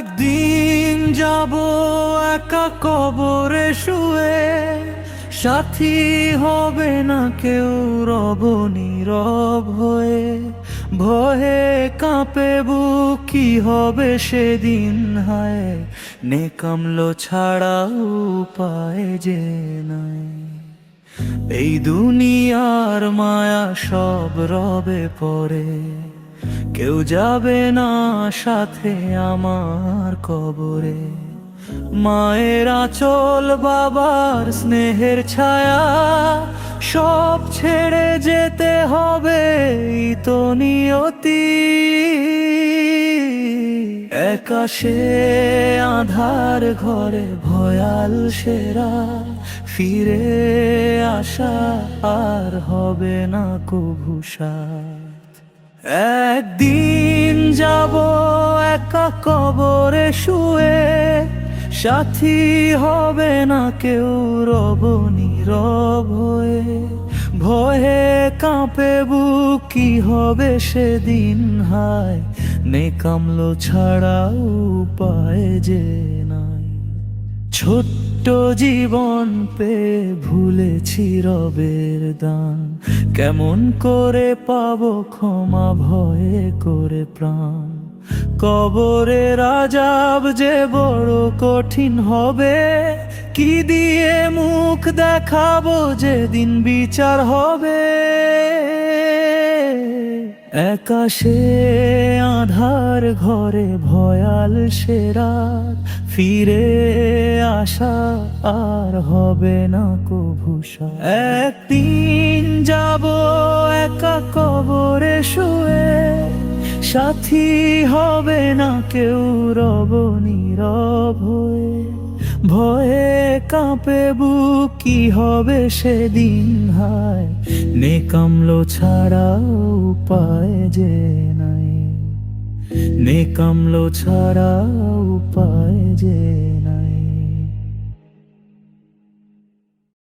একদিন যাব একা কবরে শুয়ে সাথী হবে না কেউ রব নীরব হয়ে। ভয়ে কাঁপে বুক কি হবে সেদিন হায়। নেকামলো ছাড়া উপায় যে নাই। এই দুনিয়ার মায়া সব রবে পরে। কেউ যাবে না সাথে আমার কবরে। মায়ের আচল বাবার স্নেহের ছায়া, সব ছেড়ে যেতে হবে তো নিয়তি। একাশে আধার ঘরে ভয়াল সেরা, ফিরে আসা আর হবে না কভুষা একদিন যাব একা কবরে শুয়ে সাথী হবে না কেউ রব নীরব হয়ে। ভয়ে কাঁপে বুক, কি হবে সেদিন হায়? নেকামলো ছাড়া উপায় যে নাই। ছোট্ট জীবন পে ভুলেছি রবের দান। কেমন করে পাবো ক্ষমা ভয়ে করে প্রাণ? কবরে রাজাব যে বড় কঠিন হবে, কি দিয়ে মুখ দেখাবো যেদিন বিচার হবে? একাশে আধার ঘরে ভয়াল সেরা, ফিরে আসা আর হবে না কভুষা একদিন যাব একা কবরে সাথী হবে না কেউ রব নীরব হয়ে। ভয়ে কাঁপে বুক, কি হবে সেদিন হায়? নেকামলো ছাড়া উপায় যে নাই। নেকামলো ছাড়া